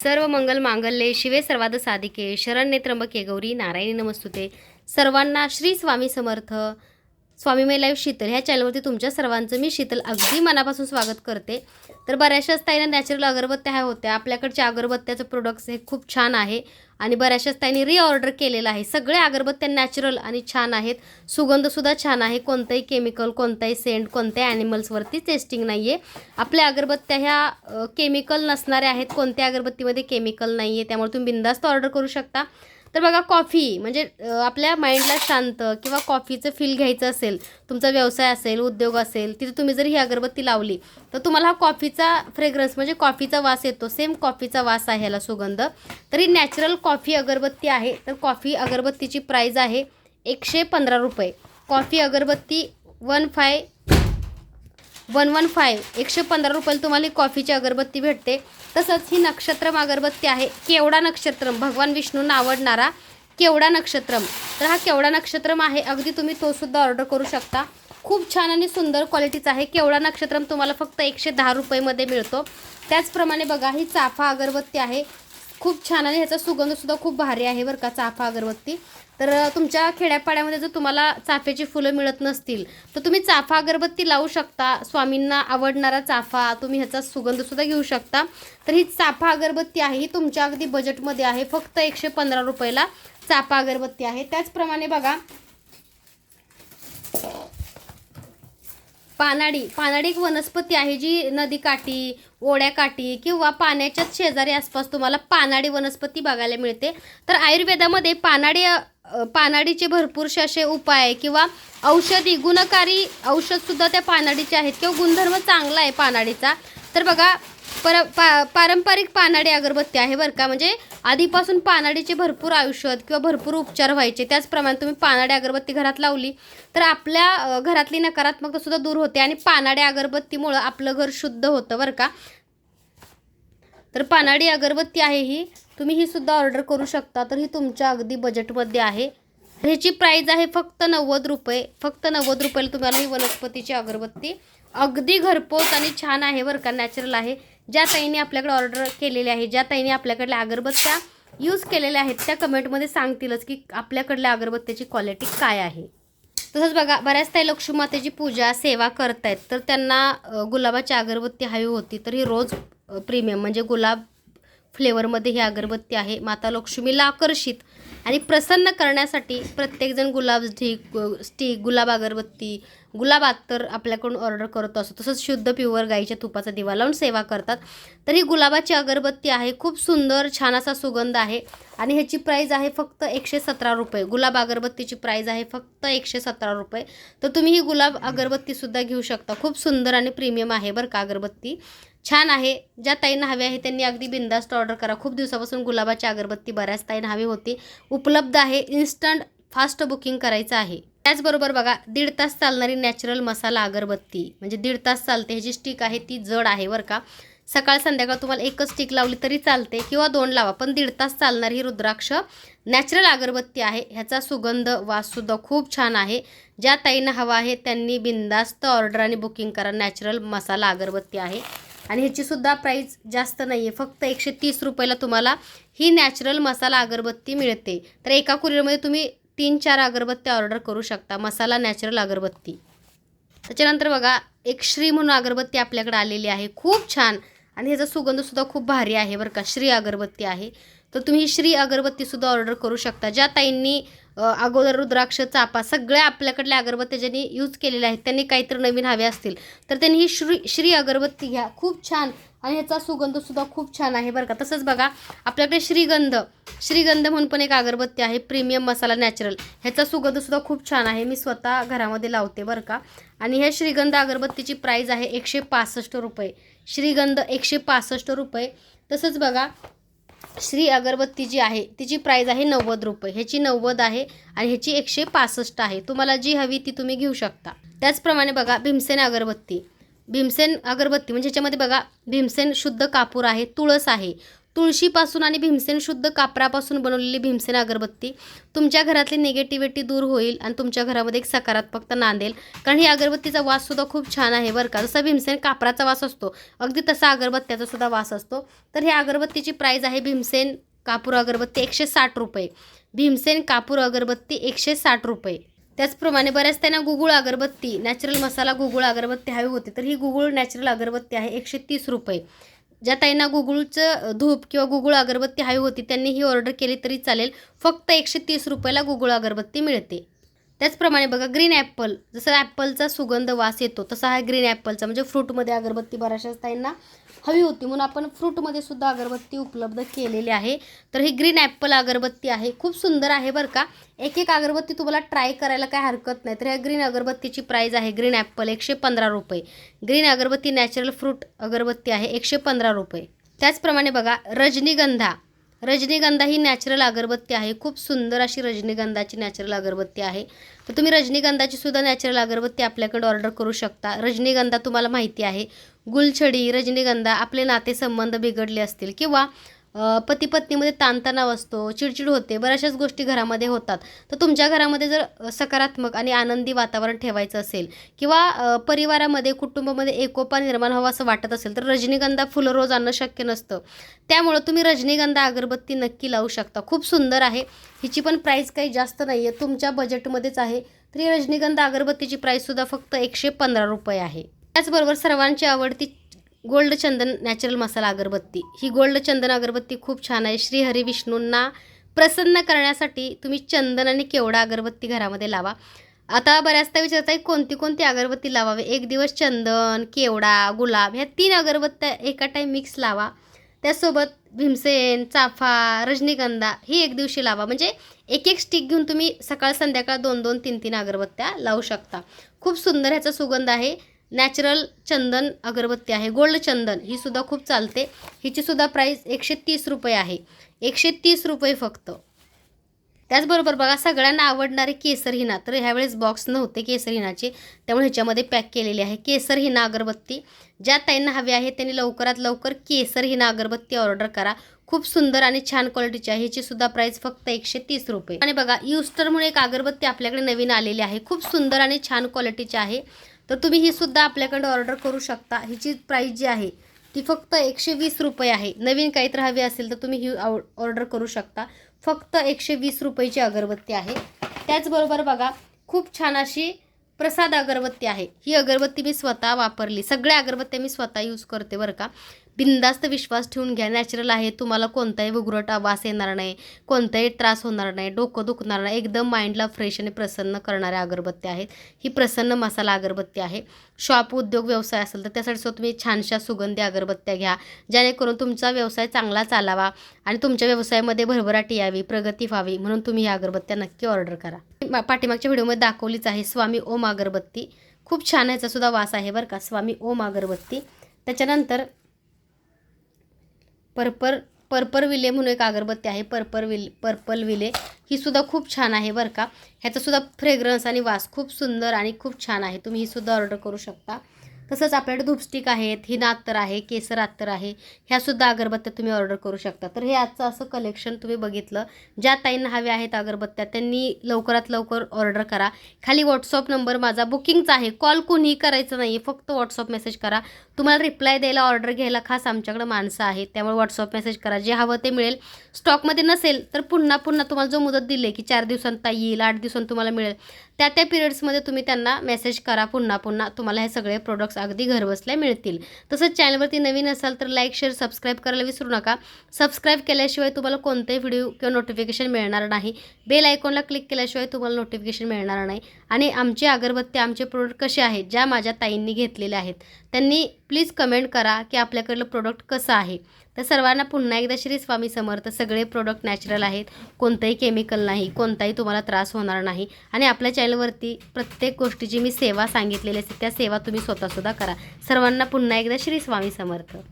सर्व मंगल मांगल्ये शिवे सर्वाद साधिके शरण्ये त्र्यंबके गौरी नारायणी नमस्तुते. सर्वांना श्री स्वामी समर्थ. स्वामी मै लाईव्ह शीतल ह्या चॅनलवरती तुमच्या सर्वांचं मी शीतल अगदी मनापासून स्वागत करते. तर बऱ्याचशाच ताईंना नॅचरल अगरबत्त्या ह्या होत्या. आपल्याकडच्या अगरबत्त्याचं प्रोडक्ट्स हे खूप छान आहे. आणि बऱ्याचशाच त्यांनी रिऑर्डर केलेलं आहे. सगळ्या अगरबत्त्या नॅचरल आणि छान आहेत. सुगंधसुद्धा छान आहे. कोणतंही केमिकल कोणताही सेंट कोणत्याही ॲनिमल्सवरती टेस्टिंग नाही आहे आपल्या अगरबत्त्या ह्या केमिकल नसणाऱ्या आहेत. कोणत्या अगरबत्तीमध्ये केमिकल नाही आहे त्यामुळे तुम्ही बिंदास्त ऑर्डर करू शकता. तर बघा कॉफी म्हणजे आपल्या माइंडला शांत किंवा कॉफीचं फील घ्यायचं असेल तुमचा व्यवसाय असेल उद्योग असेल तिथे तुम्ही जर ही अगरबत्ती लावली तर तुम्हाला हा कॉफीचा फ्रेग्रन्स म्हणजे कॉफीचा वास येतो. सेम कॉफीचा वास आहे ह्याला सुगंध. तरी नॅचरल कॉफी अगरबत्ती आहे तर कॉफी अगरबत्तीची प्राईज आहे एकशे पंधरा रुपये. कॉफी अगरबत्ती one five one one five एकशे पंधरा रुपयाला तुम्हाला कॉफीची अगरबत्ती भेटते. तसंच ही नक्षत्रम अगरबत्ती आहे. केवडा नक्षत्रम? भगवान विष्णूंना आवडणारा केवडा नक्षत्रम. तर हा केवडा नक्षत्रम आहे. अगदी तुम्ही तो सुद्धा ऑर्डर करू शकता. खूप छान आणि सुंदर क्वालिटीचा आहे. केवडा नक्षत्रम तुम्हाला फक्त एकशे दहा रुपयेमध्ये मिळतो. त्याचप्रमाणे बघा ही चाफा अगरबत्ती आहे. खूप छान आणि ह्याचा सुगंधसुद्धा खूप भारी आहे बरं का चाफा अगरबत्ती. तर तुमच्या खेड्यापाड्यामध्ये जर तुम्हाला चाफ्याची फुलं मिळत नसतील तर तुम्ही चाफा अगरबत्ती लावू शकता. स्वामींना आवडणारा चाफा तुम्ही ह्याचा सुगंधसुद्धा घेऊ शकता. तर ही चाफा अगरबत्ती आहे ही तुमच्या अगदी बजेटमध्ये आहे. फक्त एकशे पंधरा रुपयाला चाफा अगरबत्ती आहे. त्याचप्रमाणे बघा पानाडी पानाडी एक वनस्पती आहे जी नदीकाठी ओढ्याकाठी किंवा पाण्याच्याच शेजारी आसपास तुम्हाला पानाडी वनस्पती बघायला मिळते. तर आयुर्वेदामध्ये पानाडी पानाडीचे भरपूरसे असे उपाय किंवा औषधी गुणकारी औषधसुद्धा त्या पानाडीचे आहेत किंवा गुणधर्म चांगला आहे पानाडीचा. तर बघा पर पा पारंपरिक पानाडी अगरबत्ती आहे बरं का. म्हणजे आधीपासून पानाडीचे भरपूर औषध किंवा भरपूर उपचार व्हायचे. त्याचप्रमाणे तुम्ही पानाडी अगरबत्ती घरात लावली तर आपल्या घरातली नकारात्मकता सुद्धा दूर होते आणि पानाडी अगरबत्तीमुळं आपलं घर शुद्ध होतं बरं का. तर पानाडी अगरबत्ती आहे ही. तुम्ही ही सुद्धा ऑर्डर करू शकता तर ही तुमच्या अगदी बजेटमध्ये आहे. ह्याची प्राईज आहे फक्त नव्वद रुपये. फक्त नव्वद रुपयाला तुम्हाला ही वनस्पतीची अगरबत्ती अगदी घरपोच आणि छान आहे बरं का नॅचरल आहे. ज्या ताईने आपल्याकडे ऑर्डर केलेली आहे ज्या ताईने आपल्याकडल्या अगरबत्त्या यूज केलेल्या आहेत त्या कमेंटमध्ये सांगतीलच की आपल्याकडल्या अगरबत्त्याची क्वालिटी काय आहे. तसंच बघा बऱ्याच ताई लक्ष्मीमातेची पूजा सेवा करतायत तर त्यांना गुलाबाची अगरबत्ती हवी होती तर ही रोज प्रीमियम म्हणजे गुलाब फ्लेवरमध्ये ही अगरबत्ती आहे. माता लक्ष्मीला आकर्षित आणि प्रसन्न करण्यासाठी प्रत्येकजण गुलाब स्टिक स्टिक गुलाब अगरबत्ती गुलाब अत्तर आपल्याकडून ऑर्डर करत असतो. तसंच शुद्ध प्युअर गाईच्या तुपाचा दिवा लावून सेवा करतात. तर ही गुलाबाची अगरबत्ती आहे. खूप सुंदर छान असा सुगंध आहे. आणि ह्याची प्राईज आहे फक्त एकशे सतरा रुपये. गुलाब अगरबत्तीची प्राईज आहे फक्त एकशे सतरा रुपये. तर तुम्ही ही गुलाब अगरबत्तीसुद्धा घेऊ शकता. खूप सुंदर आणि प्रीमियम आहे बरं का अगरबत्ती. छान आहे. ज्या ताईंना हवी आहे त्यांनी अगदी बिंदास्त ऑर्डर करा. खूप दिवसापासून गुलाबाची अगरबत्ती बऱ्याच ताईंना हवी होती. उपलब्ध आहे. इन्स्टंट फास्ट बुकिंग करायचं आहे. त्याचबरोबर बघा दीड तास चालणारी नॅचरल मसाला अगरबत्ती. म्हणजे दीड तास चालते ह्याची स्टिक आहे ती जड आहे बरं का. सकाळ संध्याकाळ तुम्हाला एकच स्टिक लावली तरी चालते किंवा दोन लावा पण दीड तास चालणारी ही रुद्राक्ष नॅचरल अगरबत्ती आहे. ह्याचा सुगंध वाससुद्धा खूप छान आहे. ज्या ताईंना हवा आहे त्यांनी बिंदास्त ऑर्डर आणि बुकिंग करा नॅचरल मसाला अगरबत्ती आहे. आणि ह्याचीसुद्धा प्राईस जास्त नाही आहे फक्त एकशे तीस रुपयाला तुम्हाला ही नॅचरल मसाला अगरबत्ती मिळते. तर एका कुरिअरमध्ये तुम्ही तीन चार अगरबत्त्या ऑर्डर करू शकता. मसाला नॅचरल अगरबत्ती. त्याच्यानंतर बघा एक श्री म्हणून अगरबत्ती आपल्याकडे आलेली आहे. खूप छान. आणि ह्याचा सुगंधसुद्धा खूप भारी आहे बरं का. श्री अगरबत्ती आहे. तर तुम्ही श्री अगरबत्तीसुद्धा ऑर्डर करू शकता. ज्या ताईंनी अगोदर रुद्राक्ष चापा सगळ्या आपल्याकडल्या अगरबत्त्या ज्यांनी यूज केलेल्या आहेत त्यांनी काहीतरी नवीन हवे असतील. तर त्यांनी ही श्री श्री अगरबत्ती घ्या. खूप छान. आणि ह्याचा सुगंधसुद्धा खूप छान आहे बरं का. तसंच बघा आपल्याकडे श्रीगंध. श्रीगंध म्हणून पण एक अगरबत्ती आहे प्रीमियम मसाला नॅचरल ह्याचा सुगंधसुद्धा खूप छान आहे. मी स्वतः घरामध्ये लावते बरं का. आणि ह्या श्रीगंध अगरबत्तीची प्राईज आहे एकशे पासष्ट रुपये. श्रीगंध एकशे पासष्ट रुपये. तसंच बघा श्री अगरबत्ती जी आहे तिची प्राईज आहे नव्वद रुपये. ह्याची नव्वद आहे आणि ह्याची एकशे पासष्ट आहे. तुम्हाला जी हवी ती तुम्ही घेऊ शकता. त्याचप्रमाणे बघा भीमसेन अगरबत्ती. भीमसेन अगरबत्ती म्हणजे ह्याच्यामध्ये बघा भीमसेन शुद्ध कापूर आहे तुळस आहे. तुळशीपासून आणि भीमसेन शुद्ध कापरापासून बनवलेली भीमसेन अगरबत्ती तुमच्या घरातली निगेटिव्हिटी दूर होईल आणि तुमच्या घरामध्ये एक सकारात्मकता नांदेल. कारण ही अगरबत्तीचा वाससुद्धा खूप छान आहे बरं का. जसा भीमसेन कापराचा वास असतो अगदी तसा अगरबत्त्याचा सुद्धा वास असतो. तर ही अगरबत्तीची प्राईज आहे भीमसेन कापूर अगरबत्ती एकशे साठ रुपये. भीमसेन कापूर अगरबत्ती एकशे साठ रुपये. त्याचप्रमाणे बऱ्याच त्यांना गुगुळ अगरबत्ती नॅचरल मसाला गुगुळ अगरबत्ती हवी होती. तर ही गुगुळ नॅचरल अगरबत्ती आहे एकशे तीस रुपये. ज्या ताईंना गुगुळचं धूप किंवा गुगुळ अगरबत्ती हवी होती त्यांनी ही ऑर्डर केली तरी चालेल. फक्त एकशे तीस रुपयाला गुगुळ अगरबत्ती मिळते. त्याचप्रमाणे बघा ग्रीन ॲपल जसं ॲपलचा सुगंध वास येतो तसा हा ग्रीन ॲपलचा म्हणजे फ्रूटमध्ये अगरबत्ती बऱ्याचशाच ताईंना हवी होती. म्हणून आपण फ्रूटमध्ये सुद्धा अगरबत्ती उपलब्ध केलेली आहे. तर ही ग्रीन ॲपल अगरबत्ती आहे. खूप सुंदर आहे बरं का. एक एक अगरबत्ती तुम्हाला ट्राय करायला काय हरकत नाही. तर ह्या ग्रीन अगरबत्तीची प्राईज आहे ग्रीन ॲपल एकशे पंधरा रुपये. ग्रीन अगरबत्ती नॅचरल फ्रूट अगरबत्ती आहे एकशे पंधरा रुपये. त्याचप्रमाणे बघा रजनीगंधा. रजनीगंधा ही नॅचरल अगरबत्ती आहे. खूप सुंदर अशी रजनीगंधाची नॅचरल अगरबत्ती आहे. तर तुम्ही रजनीगंधाची सुद्धा नॅचरल अगरबत्ती आपल्याकडे ऑर्डर करू शकता. रजनीगंधा तुम्हाला माहिती आहे. गुलछडी रजनीगंधा आपले नातेसंबंध बिघडले असतील किंवा पती पत्नीमध्ये ताणतणाव असतो चिडचिड होते बऱ्याचशाच गोष्टी घरामध्ये होतात. तर तुमच्या घरामध्ये जर सकारात्मक आणि आनंदी वातावरण ठेवायचं असेल किंवा परिवारामध्ये कुटुंबामध्ये एकोपा निर्माण व्हावा असं वाटत असेल तर रजनीगंधा फुलं रोज आणणं शक्य नसतं. त्यामुळं तुम्ही रजनीगंधा अगरबत्ती नक्की लावू शकता. खूप सुंदर आहे. हिची पण प्राईस काही जास्त नाही आहे तुमच्या बजेटमध्येच आहे. तर ही रजनीगंधा अगरबत्तीची प्राईससुद्धा फक्त एकशे पंधरा रुपये आहे. त्याचबरोबर सर्वांची आवडती गोल्ड चंदन नॅचरल मसाला अगरबत्ती. ही गोल्ड चंदन अगरबत्ती खूप छान आहे. श्री हरी विष्णूंना प्रसन्न करण्यासाठी तुम्ही चंदन आणि केवडा अगरबत्ती घरामध्ये लावा. आता बऱ्याचदा विचारताय कोणती कोणती अगरबत्ती लावावी? एक दिवस चंदन केवडा गुलाब ह्या तीन अगरबत्त्या एका टाईम मिक्स लावा. त्यासोबत भीमसेन चाफा रजनीगंधा ही एक दिवशी लावा. म्हणजे एक एक स्टिक घेऊन तुम्ही सकाळ संध्याकाळ दोन दोन तीन तीन अगरबत्त्या लावू शकता. खूप सुंदर ह्याचा सुगंध आहे. नॅचरल चंदन अगरबत्ती आहे. गोल्ड चंदन ही सुद्धा खूप चालते. हिचीसुद्धा प्राईस एकशे तीस रुपये आहे. एकशे तीस रुपये फक्त. त्याचबरोबर बघा सगळ्यांना आवडणारे केसर हिना. तर ह्यावेळेस बॉक्स नव्हते केसर हिनाचे. त्यामुळे ह्याच्यामध्ये पॅक केलेले आहे. केसर हिना अगरबत्ती. ज्या ताईंना हवी आहे त्यांनी लवकरात लवकर केसर हिना अगरबत्ती ऑर्डर करा. खूप सुंदर आणि छान क्वालिटीची आहे. ह्याची सुद्धा प्राईस फक्त एकशे तीस रुपये. आणि बघा युस्टर म्हणून एक अगरबत्ती आपल्याकडे नवीन आलेली आहे. खूप सुंदर आणि छान क्वालिटीची आहे. तर तुम्ही ही सुद्धा आपल्याकडे ऑर्डर करू शकता. हिची प्राईस जी आहे ती फक्त एकशे वीस रुपये आहे. नवीन काहीतरी हवी असेल तर तुम्ही ही ऑर्डर करू शकता. फक्त एकशे वीस रुपयेची अगरबत्ती आहे. त्याचबरोबर बघा खूप छान अशी प्रसाद अगरबत्ती आहे. ही अगरबत्ती मी स्वतः वापरली. सगळ्या अगरबत्त्या मी स्वतः यूज करते बरं का. बिंदास्त विश्वास ठेवून घ्या. नॅचरल आहे. तुम्हाला कोणताही उघरट आवास येणार नाही. कोणताही त्रास होणार नाही. डोकं दुखणार नाही. एकदम माइंडला फ्रेश आणि प्रसन्न करणाऱ्या अगरबत्त्या आहेत. ही प्रसन्न मसाला अगरबत्ती आहे. शॉप उद्योग व्यवसाय असेल तर त्यासाठी सुद्धा तुम्ही छानशा सुगंधी अगरबत्त्या घ्या. जेणेकरून तुमचा व्यवसाय चांगला चालावा आणि तुमच्या व्यवसायामध्ये भरभराटी यावी प्रगती व्हावी. म्हणून तुम्ही ह्या अगरबत्त्या नक्की ऑर्डर करा. पाठीमागच्या व्हिडिओमध्ये दाखवलीच आहे स्वामी ओम अगरबत्ती. खूप छान याचा सुद्धा वास आहे बरं का स्वामी ओम अगरबत्ती. त्याच्यानंतर पर्पर पर्पर विले म्हणून एक अगरबत्ती आहे पर्पर विल पर्पल विले. ही सुद्धा खूप छान आहे बरं का. ह्याचासुद्धा फ्रेग्रन्स आणि वास खूप सुंदर आणि खूप छान आहे. तुम्ही ही सुद्धा ऑर्डर करू शकता. तसंच आपल्याकडे धूपस्टिक आहेत हिना अत्तर आहे केसर अत्तर आहे ह्यासुद्धा अगरबत्त्या तुम्ही ऑर्डर करू शकता. तर हे आजचं असं कलेक्शन तुम्ही बघितलं. ज्या ताईंना हव्या आहेत अगरबत्त्या त्यांनी लवकरात लवकर ऑर्डर करा. खाली व्हॉट्सअप नंबर माझा बुकिंगचा आहे. कॉल कोणीही करायचं नाही फक्त व्हॉट्सअप मेसेज करा. तुम्हाला रिप्लाय द्यायला ऑर्डर घ्यायला खास आमच्याकडे माणसं आहेत त्यामुळे व्हॉट्सअप मेसेज करा. जे हवं ते मिळेल. स्टॉकमध्ये नसेल तर पुन्हा पुन्हा तुम्हाला जो मुदत दिली की चार दिवसांत येईल आठ दिवसांत तुम्हाला मिळेल. त्या त्या पिरियड्समध्ये तुम्ही त्यांना मेसेज करा पुन्हा पुन्हा. तुम्हाला हे सगळे प्रोडक्ट्स अगदी घरबसल्या मिळतील. तसंच चॅनलवरती नवीन असाल तर लाईक शेअर सबस्क्राईब करायला विसरू नका. सबस्क्राईब केल्याशिवाय तुम्हाला कोणताही व्हिडिओ किंवा नोटिफिकेशन मिळणार नाही. बेल आयकॉनला क्लिक केल्याशिवाय तुम्हाला नोटिफिकेशन मिळणार नाही. आणि आमचे अगरबत्ती आमचे प्रोडक्ट कसे आहेत ज्या माझ्या ताईंनी घेतलेले आहेत त्यांनी प्लीज कमेंट करा की आपल्याकडलं प्रोडक्ट कसं आहे. तर सर्वांना पुन्हा एकदा श्री स्वामी समर्थ सगळे प्रोडक्ट नॅचरल आहेत. कोणतंही केमिकल नाही कोणताही तुम्हाला त्रास होणार नाही. आणि आपल्या चॅनलवरती प्रत्येक गोष्टीची मी सेवा सांगितलेली असते त्या सेवा तुम्ही स्वतःसुद्धा करा. सर्वांना पुन्हा एकदा श्री स्वामी समर्थ.